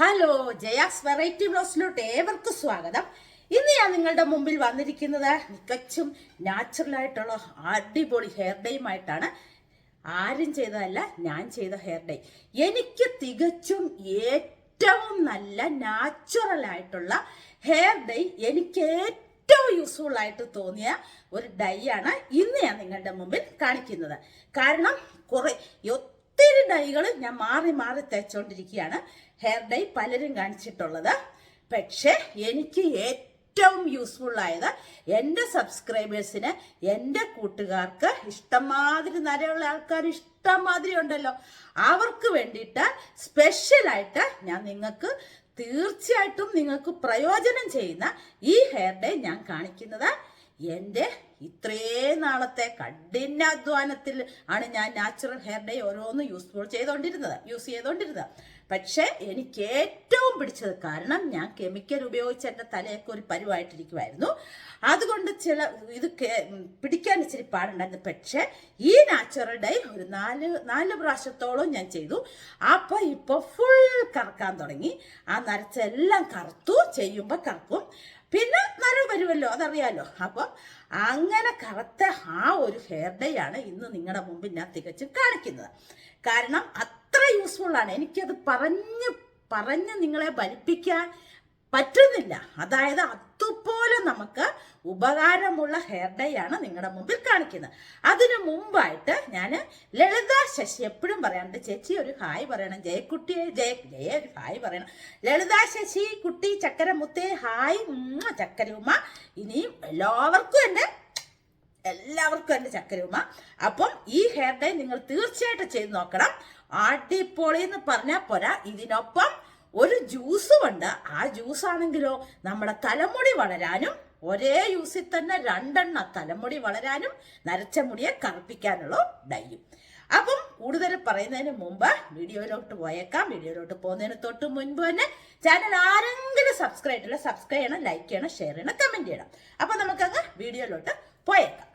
Hello Jaya's variety ബ്ലോസിലോട്ട് ഏവർക്കും സ്വാഗതം. ഇന്ന് ഞാൻ നിങ്ങളുടെ മുമ്പിൽ വന്നിരിക്കുന്നത് മികച്ചും നാച്ചുറൽ ആയിട്ടുള്ള അടിപൊളി ഹെയർ ഡേയുമായിട്ടാണ് ആരും ചെയ്തതല്ല ഞാൻ ചെയ്ത ഹെയർ ഡേ എനിക്ക് തികച്ചും ഏറ്റവും നല്ല നാച്ചുറൽ ആയിട്ടുള്ള ഹെയർ ഡേ എനിക്ക് ഏറ്റവും യൂസ്ഫുൾ ആയിട്ട് തോന്നിയ ഒരു ഡൈ ആണ് ഇന്ന് ഞാൻ നിങ്ങളുടെ മുമ്പിൽ കാണിക്കുന്നത്. കാരണം കുറെ ഒത്തിരി ഡൈകൾ ഞാൻ മാറി മാറി തയ്ച്ചുകൊണ്ടിരിക്കുകയാണ് ഹെയർ ഡൈ പലരും കാണിച്ചിട്ടുള്ളത്. പക്ഷേ എനിക്ക് ഏറ്റവും യൂസ്ഫുൾ ആയത് എന്റെ സബ്സ്ക്രൈബേഴ്സിന് എന്റെ കൂട്ടുകാർക്ക് ഇഷ്ടംമാതിരി നിരയുള്ള ആൾക്കാർ ഇഷ്ടംമാതിരി ഉണ്ടല്ലോ. അവർക്ക് വേണ്ടിയിട്ട് സ്പെഷ്യലായിട്ട് ഞാൻ നിങ്ങൾക്ക് തീർച്ചയായിട്ടും നിങ്ങൾക്ക് പ്രയോജനം ചെയ്യുന്ന ഈ ഹെയർ ഡേ ഞാൻ കാണിക്കുന്നത് എന്റെ ഇത്രയും നാളത്തെ കഠിനാധ്വാനത്തിൽ ആണ് ഞാൻ നാച്ചുറൽ ഹെയർ ഡേ ഓരോന്ന് യൂസ്ഫുൾ ചെയ്തുകൊണ്ടിരുന്നത് യൂസ് ചെയ്തുകൊണ്ടിരുന്നത് പക്ഷേ എനിക്ക് ഏറ്റവും പിടിച്ചത് കാരണം ഞാൻ കെമിക്കൽ ഉപയോഗിച്ച് എന്റെ തലയൊക്കെ ഒരു പരുവായിട്ടിരിക്കുമായിരുന്നു അതുകൊണ്ട് ചില ഇത് പിടിക്കാൻ ഇച്ചിരി പാടുണ്ടായിരുന്നു. പക്ഷേ ഈ നാച്ചുറൽ ഡേ ഒരു നാല് നാല് പ്രാവശ്യത്തോളം ഞാൻ ചെയ്തു. അപ്പോൾ ഇപ്പോൾ ഫുൾ കറക്കാൻ തുടങ്ങി. ആ നരച്ചെല്ലാം കറുത്തു ചെയ്യുമ്പോൾ കറക്കും. പിന്നെ നരവ് വരുമല്ലോ അതറിയാലോ. അപ്പോൾ അങ്ങനെ കറുത്ത ആ ഒരു ഹെയർ ഡേ ആണ് ഇന്ന് നിങ്ങളുടെ മുമ്പിൽ ഞാൻ തികച്ചും കാണിക്കുന്നത്. കാരണം അത്ര യൂസ്ഫുൾ ആണ്. എനിക്കത് പറഞ്ഞ് പറഞ്ഞ് നിങ്ങളെ ഫലിപ്പിക്കാൻ പറ്റുന്നില്ല. അതായത് അതുപോലെ നമുക്ക് ഉപകാരമുള്ള ഹെയർ ഡേ ആണ് നിങ്ങളുടെ മുമ്പിൽ കാണിക്കുന്നത്. അതിനു മുമ്പായിട്ട് ഞാൻ ലളിത ശശി എപ്പോഴും പറയാറുണ്ട് ചേച്ചി ഒരു ഹായ് പറയണം. ജയക്കുട്ടിയെ ജയ ജയ ഒരു ഹായ് പറയണം. ലളിത ശശി കുട്ടി ചക്കരമുത്തേ ഹായ് ഉമ്മ, ചക്കരമ്മ ഇനിയും എല്ലാവർക്കും എന്റെ എല്ലാവർക്കും എന്റെ ചക്കരയുമ അപ്പം ഈ ഹെയർ ഡൈ നിങ്ങൾ തീർച്ചയായിട്ടും ചെയ്ത് നോക്കണം. ആട്ടിപ്പൊളി എന്ന് പറഞ്ഞാൽ പോരാ. ഇതിനൊപ്പം ഒരു ജ്യൂസും ഉണ്ട് ആ ജ്യൂസ് ആണെങ്കിലോ നമ്മുടെ തലമുടി വളരാനും ഒരേ യൂസിൽ തന്നെ രണ്ടെണ്ണ തലമുടി വളരാനും നരച്ച മുടിയെ കറുപ്പിക്കാനുള്ള ഡയ്യും അപ്പം കൂടുതൽ പറയുന്നതിന് മുമ്പ് വീഡിയോയിലോട്ട് പോയേക്കാം. വീഡിയോയിലോട്ട് പോകുന്നതിന് തൊട്ട് മുൻപ് തന്നെ ചാനൽ ആരെങ്കിലും സബ്സ്ക്രൈബ് ചെയ്യണം സബ്സ്ക്രൈബ് ചെയ്യണം ലൈക്ക് ചെയ്യണം ഷെയർ ചെയ്യണം കമന്റ് ചെയ്യണം. അപ്പൊ നമുക്കങ്ങ് വീഡിയോയിലോട്ട് പോയേക്കാം.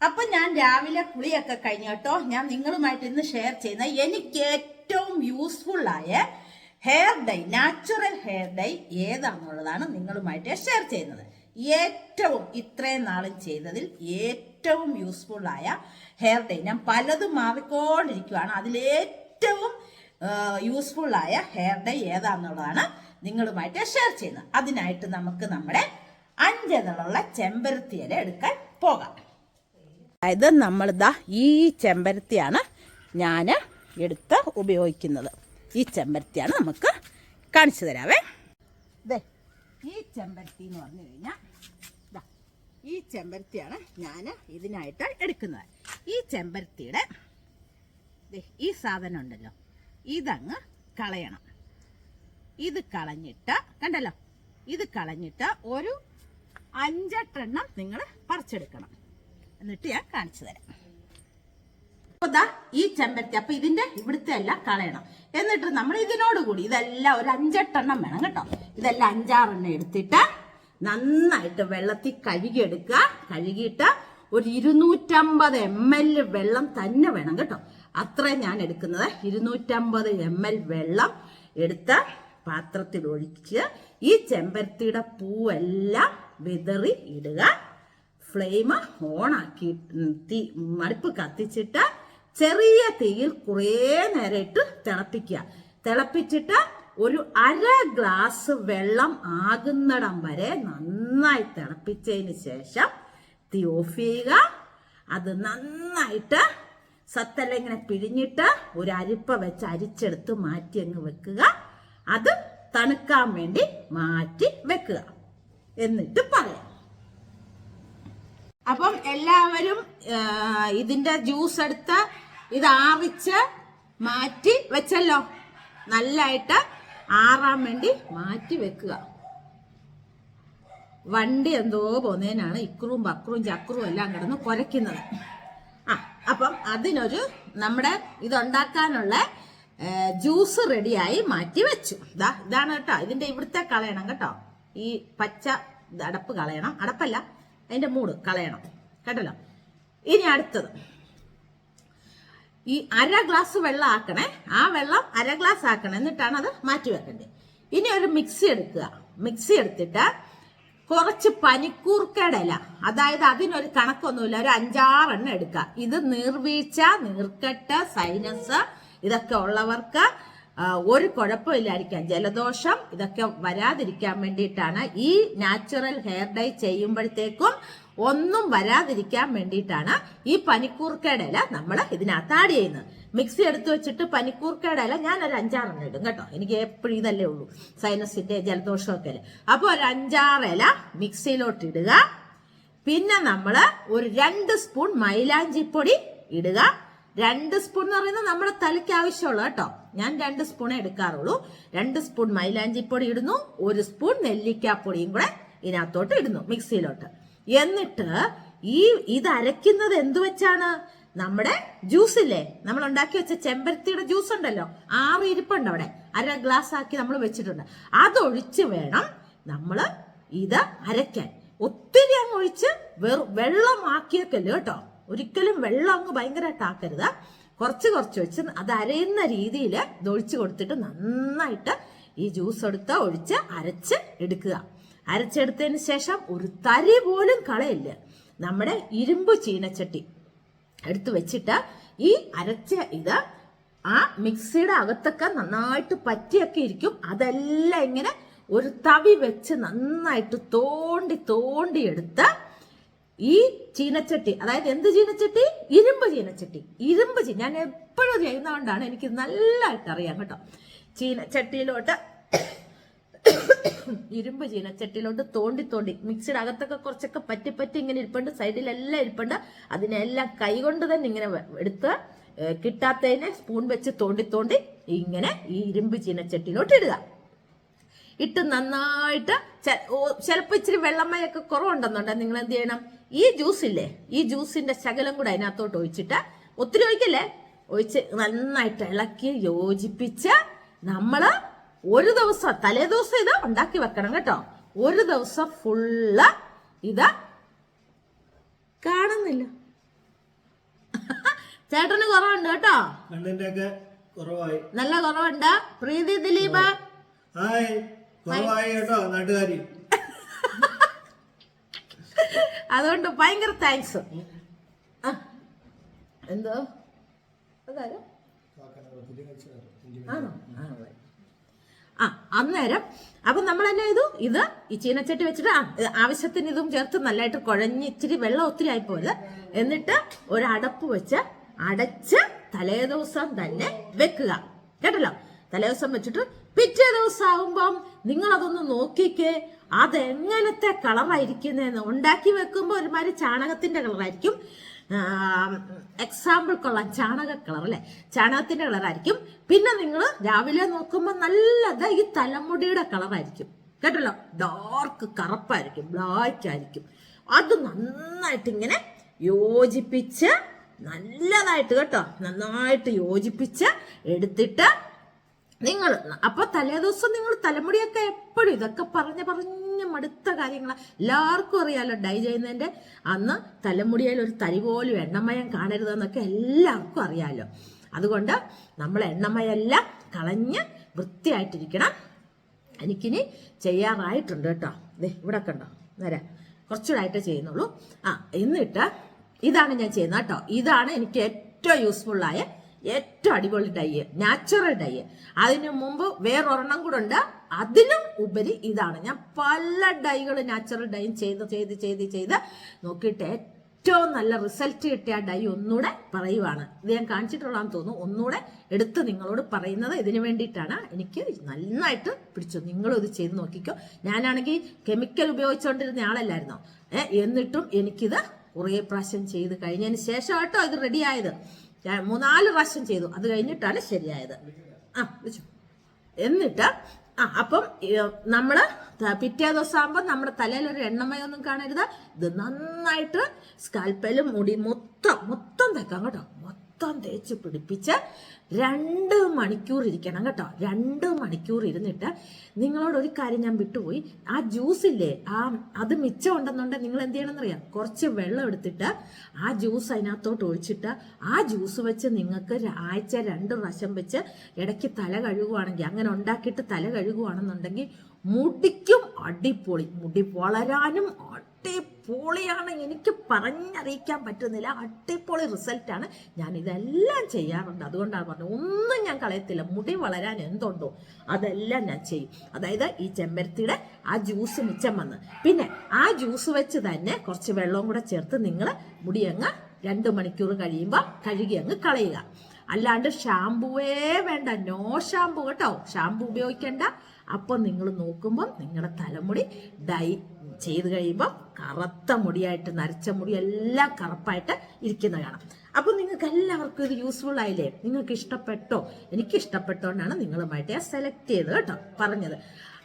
അപ്പൊ ഞാൻ രാവിലെ കുളിയൊക്കെ കഴിഞ്ഞോട്ടോ ഞാൻ നിങ്ങളുമായിട്ട് ഇന്ന് ഷെയർ ചെയ്യുന്ന എനിക്ക് ഏറ്റവും യൂസ്ഫുൾ ആയ hair dye natural hair dye ഏതാണെന്നുള്ളതാണ് നിങ്ങളുമായിട്ട് ഷെയർ ചെയ്യുന്നത്. ഏറ്റവും ഇത്രയും നാളും ചെയ്തതിൽ ഏറ്റവും യൂസ്ഫുൾ ആയ ഹെയർ ഡൈ ഞാൻ പലതും മാറിക്കൊണ്ടിരിക്കുകയാണ് അതിലേറ്റവും യൂസ്ഫുൾ ആയ ഹെയർ ഡൈ ഏതാണെന്നുള്ളതാണ് നിങ്ങളുമായിട്ട് ഷെയർ ചെയ്യുന്നത്. അതിനായിട്ട് നമുക്ക് നമ്മുടെ അഞ്ചെന്നുള്ള ചെമ്പരത്തി ഇല എടുക്കാൻ പോകാം. അതായത് നമ്മളിതാ ഈ ചെമ്പരത്തിയാണ് ഞാൻ എടുത്ത് ഉപയോഗിക്കുന്നത്. ഈ ചെമ്പരത്തിയാണ് നമുക്ക് കാണിച്ചു തരാവേ. ദേ ഈ ചെമ്പരത്തി എന്ന് പറഞ്ഞു കഴിഞ്ഞാൽ ഈ ചെമ്പരത്തിയാണ് ഞാൻ ഇതിനായിട്ട് എടുക്കുന്നത്. ഈ ചെമ്പരത്തിയുടെ ഈ സാധനം ഉണ്ടല്ലോ ഇതങ്ങ് കളയണം. ഇത് കളഞ്ഞിട്ട് കണ്ടല്ലോ ഇത് കളഞ്ഞിട്ട് ഒരു അഞ്ചെട്ടെണ്ണം നിങ്ങൾ പറിച്ചെടുക്കണം. എന്നിട്ട് ഞാൻ കാണിച്ചു തരാം. ദാ ഈ ചെമ്പരത്തി അപ്പൊ ഇതിന്റെ ഇവിടുത്തെ എല്ലാം കളയണം. എന്നിട്ട് നമ്മൾ ഇതിനോട് കൂടി ഇതെല്ലാം ഒരു അഞ്ചെട്ടെണ്ണം വേണം കേട്ടോ. ഇതെല്ലാം അഞ്ചാറെണ്ണം എടുത്തിട്ട് നന്നായിട്ട് വെള്ളത്തിൽ കഴുകിയെടുക്കുക. കഴുകിയിട്ട് ഒരു ഇരുന്നൂറ്റമ്പത് എം എൽ വെള്ളം തന്നെ വേണം കേട്ടോ. അത്ര ഞാൻ എടുക്കുന്നത്. ഇരുന്നൂറ്റമ്പത് എം എൽ വെള്ളം എടുത്ത് പാത്രത്തിൽ ഒഴിച്ച് ഈ ചെമ്പരത്തിയുടെ പൂവെല്ലാം വിതറി ഇടുക. ഫ്ലെയിം ഓണാക്കി തീ മടുപ്പ് കത്തിച്ചിട്ട് ചെറിയ തീയിൽ കുറേ നേരം ഇട്ട് തിളപ്പിക്കുക. തിളപ്പിച്ചിട്ട് ഒരു അര ഗ്ലാസ് വെള്ളം ആകുന്നിടം വരെ നന്നായി തിളപ്പിച്ചതിന് ശേഷം തീ ഓഫ് ചെയ്യുക. അത് നന്നായിട്ട് സത്തല്ല ഇങ്ങനെ പിഴിഞ്ഞിട്ട് ഒരു അരിപ്പ വെച്ച് അരിച്ചെടുത്ത് മാറ്റി അങ്ങ് വെക്കുക. അത് തണുക്കാൻ വേണ്ടി മാറ്റി വെക്കുക. എന്നിട്ട് പറയാം. അപ്പം എല്ലാവരും ഇതിന്റെ ജ്യൂസ് എടുത്ത് ഇത് ആറിച്ച് മാറ്റി വെച്ചല്ലോ. നല്ലായിട്ട് ആറാൻ വേണ്ടി മാറ്റി വെക്കുക. വണ്ടി എന്തോ പോന്നതിനാണ് ഇക്കറും ബക്കറും ചക്കറും എല്ലാം കിടന്ന് കുരയ്ക്കുന്നത്. ആ അപ്പം അതിനൊരു നമ്മുടെ ഇതുണ്ടാക്കാനുള്ള ജ്യൂസ് റെഡിയായി മാറ്റി വെച്ചു. ഇതാ ഇതാണ് കേട്ടോ. ഇതിന്റെ ഇവിടുത്തെ കളയണം കേട്ടോ. ഈ പച്ച അടപ്പ് കളയണം. അടപ്പല്ല. അതിന്റെ മൂട് കളയണം. കേട്ടല്ലോ? ഇനി അടുത്തത്. ഈ അര ഗ്ലാസ് വെള്ളം ആക്കണേ. ആ വെള്ളം അര ഗ്ലാസ് ആക്കണം. എന്നിട്ടാണ് അത് മാറ്റി വെക്കേണ്ടത് ഇനി ഒരു മിക്സി എടുക്കുക. മിക്സി എടുത്തിട്ട് കുറച്ച് പനിക്കൂർക്കയുടെ ഇല അതായത് അതിനൊരു കണക്കൊന്നുമില്ല. ഒരു അഞ്ചാറെണ്ണം എടുക്കുക. ഇത് നീർവീഴ്ച നീർക്കെട്ട് സൈനസ് ഇതൊക്കെ ഉള്ളവർക്ക് ഒരു കുഴപ്പമില്ലായിരിക്കാം. ജലദോഷം ഇതൊക്കെ വരാതിരിക്കാൻ വേണ്ടിയിട്ടാണ്. ഈ നാച്ചുറൽ ഹെയർ ഡൈ ചെയ്യുമ്പോഴത്തേക്കും ഒന്നും വരാതിരിക്കാൻ വേണ്ടിയിട്ടാണ് ഈ പനിക്കൂർക്കയുടെ ഇല നമ്മൾ ഇതിനകത്ത് ആഡ് ചെയ്യുന്നത്. മിക്സി എടുത്ത് വെച്ചിട്ട് പനിക്കൂർക്കയുടെ ഇല ഞാൻ ഒരു അഞ്ചാറെണ്ണം ഇടും കേട്ടോ. എനിക്ക് എപ്പോഴും ഇതല്ലേ ഉള്ളൂ. സൈനസിന്റെ ജലദോഷമൊക്കെ അല്ലേ. അപ്പോൾ ഒരു അഞ്ചാറ് ഇല മിക്സിയിലോട്ട് ഇടുക. പിന്നെ നമ്മൾ ഒരു രണ്ട് സ്പൂൺ മൈലാഞ്ചിപ്പൊടി ഇടുക. രണ്ട് സ്പൂൺ എന്ന് പറയുന്നത് നമ്മുടെ തലയ്ക്ക് ആവശ്യമുള്ള കേട്ടോ. ഞാൻ രണ്ട് സ്പൂൺ എടുക്കാറുള്ളൂ. രണ്ട് സ്പൂൺ മൈലാഞ്ചിപ്പൊടി ഇടുന്നു. ഒരു സ്പൂൺ നെല്ലിക്കാപ്പൊടിയും കൂടെ ഇതിനകത്തോട്ട് ഇടുന്നു മിക്സിയിലോട്ട്. എന്നിട്ട് ഈ ഇത് അരയ്ക്കുന്നത് എന്ത് വെച്ചാണ്? നമ്മുടെ ജ്യൂസ് ഇല്ലേ? നമ്മൾ ഉണ്ടാക്കി വെച്ച ചെമ്പരത്തിയുടെ ജ്യൂസ് ഉണ്ടല്ലോ. ആറ് ഇരിപ്പുണ്ട് അവിടെ. അര ഗ്ലാസ് ആക്കി നമ്മൾ വെച്ചിട്ടുണ്ട്. അതൊഴിച്ച് വേണം നമ്മൾ ഇത് അരയ്ക്കാൻ. ഒത്തിരി അങ്ങ് ഒഴിച്ച് വെറു വെള്ളമാക്കിയേക്കല്ലോ കേട്ടോ. ഒരിക്കലും വെള്ളം അങ്ങ് ഭയങ്കരമായിട്ട് ആക്കരുത്. കുറച്ച് കുറച്ച് വെച്ച് അത് അരയുന്ന രീതിയിൽ ഒഴിച്ചു കൊടുത്തിട്ട് നന്നായിട്ട് ഈ ജ്യൂസ് എടുത്ത് ഒഴിച്ച് അരച്ച് എടുക്കുക. അരച്ചെടുത്തതിന് ശേഷം ഒരു തരി പോലും കളയില്ല. നമ്മുടെ ഇരുമ്പ് ചീനച്ചട്ടി എടുത്ത് വെച്ചിട്ട് ഈ അരച്ച ഇത് ആ മിക്സിയുടെ അകത്തൊക്കെ നന്നായിട്ട് പറ്റിയൊക്കെ ഇരിക്കും. അതെല്ലാം ഇങ്ങനെ ഒരു തവി വെച്ച് നന്നായിട്ട് തോണ്ടി തോണ്ടി എടുത്ത് ഈ ചീനച്ചട്ടി അതായത് എന്ത് ചീനച്ചട്ടി? ഇരുമ്പ് ചീനച്ചട്ടി. ഇരുമ്പ് ചീ ഞാൻ എപ്പോഴും ചെയ്യുന്നതുകൊണ്ടാണ് എനിക്ക് നല്ലതായിട്ട് അറിയാം കേട്ടോ. ചീനച്ചട്ടിയിലോട്ട് ഇരുമ്പ് ചീനച്ചട്ടിയിലോട്ട് തോണ്ടി തോണ്ടി മിക്സിയുടെ അകത്തൊക്കെ കുറച്ചൊക്കെ പറ്റി പറ്റി ഇങ്ങനെ ഇരിപ്പുണ്ട് സൈഡിലെല്ലാം ഇരിപ്പുണ്ട്. അതിനെല്ലാം കൈകൊണ്ട് തന്നെ ഇങ്ങനെ എടുത്ത് കിട്ടാത്തതിനെ സ്പൂൺ വെച്ച് തോണ്ടി തോണ്ടി ഇങ്ങനെ ഈ ഇരുമ്പ് ചീനച്ചട്ടിയിലോട്ട് ഇടുക. ഇട്ട് നന്നായിട്ട് ചിലപ്പോൾ ഇച്ചിരി വെള്ളമയൊക്കെ കുറവുണ്ടെന്നുണ്ടെങ്കിൽ നിങ്ങൾ എന്ത് ചെയ്യണം? ഈ ജ്യൂസ് ഇല്ലേ? ഈ ജ്യൂസിന്റെ ശകലം കൂടെ അതിനകത്തോട്ട് ഒഴിച്ചിട്ട് ഒത്തിരി ഒഴിക്കല്ലേ? ഒഴിച്ച് നന്നായിട്ട് ഇളക്കി യോജിപ്പിച്ച് നമ്മൾ ഒരു ദിവസം തലേ ദിവസം ഇത് ഉണ്ടാക്കി വെക്കണം കേട്ടോ. ഒരു ദിവസം ഫുള്ള് ഇത് കാണുന്നില്ല. ചേട്ടന് കുറവുണ്ട് കേട്ടോ. നല്ല കുറവുണ്ട്. പ്രീതി ദിലീപ്. കേട്ടോ നാട്ടുകാരി. അതുകൊണ്ട് ഭയങ്കര താങ്ക്സ് എന്തോ? അതാരോ? ആ. ആ അന്നേരം അപ്പൊ നമ്മൾ എന്നാ ചെയ്തു? ഇത് ഈ ചീനച്ചട്ടി വെച്ചിട്ട് ആവശ്യത്തിന് ഇതും ചേർത്ത് നല്ലതായിട്ട് കുഴഞ്ഞ് ഇച്ചിരി വെള്ളം ഒത്തിരി ആയിപ്പോയത് എന്നിട്ട് ഒരു അടപ്പ് വെച്ച് അടച്ച് തലേദിവസം തന്നെ വെക്കുക. കേട്ടല്ലോ? തലേദിവസം വെച്ചിട്ട് പിറ്റേ ദിവസം ആകുമ്പം നിങ്ങൾ അതൊന്ന് നോക്കിക്കേ. അതെങ്ങനത്തെ കളറായിരിക്കുന്നതെന്ന് ഉണ്ടാക്കി വെക്കുമ്പോൾ ഒരുമാതിരി ചാണകത്തിന്റെ കളറായിരിക്കും. എക്സാമ്പിൾ കൊള്ളാം. ചാണക കളർ അല്ലെ? ചാണകത്തിന്റെ കളറായിരിക്കും. പിന്നെ നിങ്ങൾ രാവിലെ നോക്കുമ്പോൾ നല്ലത് ഈ തലമുടിയുടെ കളറായിരിക്കും. കേട്ടല്ലോ? ഡാർക്ക് കറുപ്പായിരിക്കും ബ്ലാക്ക് ആയിരിക്കും. അത് നന്നായിട്ട് ഇങ്ങനെ യോജിപ്പിച്ച് നല്ലതായിട്ട് കേട്ടോ നന്നായിട്ട് യോജിപ്പിച്ച് എടുത്തിട്ട് നിങ്ങൾ അപ്പൊ തലേദിവസം നിങ്ങൾ തലമുടിയൊക്കെ എപ്പോഴും ഇതൊക്കെ പറഞ്ഞ് പറഞ്ഞ് മടുത്ത കാര്യങ്ങൾ എല്ലാവർക്കും അറിയാലോ ഡൈ ചെയ്യുന്നതിന്റെ. അന്ന് തലമുടിയിൽ ഒരു തരി പോലും എണ്ണമയം കാണരുതെന്നൊക്കെ എല്ലാവർക്കും അറിയാലോ. അതുകൊണ്ട് നമ്മൾ എണ്ണമയെല്ലാം കളഞ്ഞ് വൃത്തിയായിട്ടിരിക്കണം. എനിക്കിനി ചെയ്യാറായിട്ടുണ്ട് കേട്ടോ. ദേ ഇവിടെ കണ്ടോ. നേരെ കുറച്ചുകൂടെ ആയിട്ട് ചെയ്യുന്നുള്ളൂ. ആ എന്നിട്ട് ഇതാണ് ഞാൻ ചെയ്യുന്നത് കേട്ടോ. ഇതാണ് എനിക്ക് ഏറ്റവും യൂസ്ഫുള്ളായ ഏറ്റവും അടിപൊളി ഡൈ നാച്ചുറൽ ഡൈ അതിനു മുമ്പ് വേറൊരെണ്ണം കൂടെ ഉണ്ട് അതിനും ഉപരി ഇതാണ്. ഞാൻ പല ഡൈകൾ നാച്ചുറൽ ഡൈ ചെയ്ത് ചെയ്ത് ചെയ്ത് ചെയ്ത് നോക്കിയിട്ട് ഏറ്റവും നല്ല റിസൾട്ട് കിട്ടിയ ഡൈ ഒന്നുകൂടെ പറയുവാണ്. ഇത് ഞാൻ കാണിച്ചിട്ടുള്ളതാന്ന് തോന്നുന്നു. ഒന്നുകൂടെ എടുത്ത് നിങ്ങളോട് പറയുന്നത് ഇതിനു വേണ്ടിയിട്ടാണ്. എനിക്ക് നന്നായിട്ട് പിടിച്ചു. നിങ്ങളും ഇത് ചെയ്ത് നോക്കിക്കോ. ഞാനാണെങ്കിൽ കെമിക്കൽ ഉപയോഗിച്ചുകൊണ്ടിരുന്ന ആളല്ലായിരുന്നോ? എന്നിട്ടും എനിക്കിത് കുറേ പ്രാവശ്യം ചെയ്ത് കഴിഞ്ഞതിന് ശേഷമായിട്ടോ കേട്ടോ ഇത് ഞാൻ മൂന്നാൽ പ്രാവശ്യം ചെയ്തു. അത് കഴിഞ്ഞിട്ടാണ് ശരിയായത്. ആ വെച്ചു. എന്നിട്ട് ആ അപ്പം നമ്മൾ പിറ്റേ ദിവസം ആകുമ്പോൾ നമ്മുടെ തലയിൽ ഒരു എണ്ണമയൊന്നും കാണരുത്. ഇത് നന്നായിട്ട് സ്കാൽപ്പലും മുടി മൊത്തം മൊത്തം തേക്കാം കേട്ടോ. മൊത്തം തേച്ച് പിടിപ്പിച്ച് രണ്ട് മണിക്കൂർ ഇരിക്കണം കേട്ടോ. രണ്ട് മണിക്കൂർ ഇരുന്നിട്ട് നിങ്ങളോട് ഒരു കാര്യം ഞാൻ വിട്ടുപോയി. ആ ജ്യൂസില്ലേ ആ അത് മിച്ചം ഉണ്ടെന്നുണ്ടെങ്കിൽ നിങ്ങൾ എന്ത് ചെയ്യണമെന്ന് എന്നറിയാം കുറച്ച് വെള്ളം എടുത്തിട്ട് ആ ജ്യൂസ് അതിനകത്തോട്ട് ഒഴിച്ചിട്ട് ആ ജ്യൂസ് വെച്ച് നിങ്ങൾക്ക് ആഴ്ച രണ്ട് പ്രാവശ്യം വെച്ച് ഇടയ്ക്ക് തല കഴുകുവാണെങ്കിൽ അങ്ങനെ ഉണ്ടാക്കിയിട്ട് തല കഴുകുവാണെന്നുണ്ടെങ്കിൽ മുടിക്കും അടിപൊളി. മുടി വളരാനും അടിപൊളിയാണ് എനിക്ക് പറഞ്ഞറിയിക്കാൻ പറ്റുന്നില്ല. അടിപൊളി റിസൾട്ടാണ്. ഞാൻ ഇതെല്ലാം ചെയ്യാറുണ്ട്. അതുകൊണ്ടാണ് പറഞ്ഞത്. ഒന്നും ഞാൻ കളയത്തില്ല. മുടി വളരാൻ എന്തുണ്ടോ അതെല്ലാം ഞാൻ ചെയ്യും. അതായത് ഈ ചെമ്പരത്തിയുടെ ആ ജ്യൂസ് മിച്ചം വന്ന്. പിന്നെ ആ ജ്യൂസ് വെച്ച് തന്നെ കുറച്ച് വെള്ളവും കൂടെ ചേർത്ത് നിങ്ങൾ മുടി അങ്ങ് രണ്ട് മണിക്കൂർ കഴിയുമ്പോൾ കഴുകി അങ്ങ് കളയുക. അല്ലാണ്ട് ഷാമ്പുവേ വേണ്ട. നോ ഷാമ്പു കേട്ടോ. ഷാമ്പു ഉപയോഗിക്കേണ്ട. അപ്പം നിങ്ങൾ നോക്കുമ്പോൾ നിങ്ങളുടെ തലമുടി ഡൈ ചെയ്ത് കഴിയുമ്പോൾ കറുത്ത മുടിയായിട്ട് നരച്ച മുടി എല്ലാം കറുപ്പായിട്ട് ഇരിക്കുന്ന കാണാം. അപ്പോൾ നിങ്ങൾക്ക് എല്ലാവർക്കും ഇത് യൂസ്ഫുൾ ആയില്ലേ? നിങ്ങൾക്ക് ഇഷ്ടപ്പെട്ടോ? എനിക്ക് ഇഷ്ടപ്പെട്ടോണ്ടാണ് നിങ്ങളുമായിട്ട് ഞാൻ സെലക്ട് ചെയ്തത് കേട്ടോ പറഞ്ഞത്.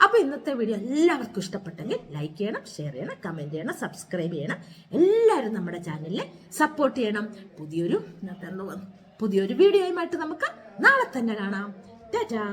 അപ്പോൾ ഇന്നത്തെ വീഡിയോ എല്ലാവർക്കും ഇഷ്ടപ്പെട്ടെങ്കിൽ ലൈക്ക് ചെയ്യണം ഷെയർ ചെയ്യണം കമന്റ് ചെയ്യണം സബ്സ്ക്രൈബ് ചെയ്യണം. എല്ലാവരും നമ്മുടെ ചാനലിനെ സപ്പോർട്ട് ചെയ്യണം. പുതിയൊരു. പുതിയൊരു വീഡിയോയുമായിട്ട് നമുക്ക് നാളെ തന്നെ കാണാം. ടാറ്റാ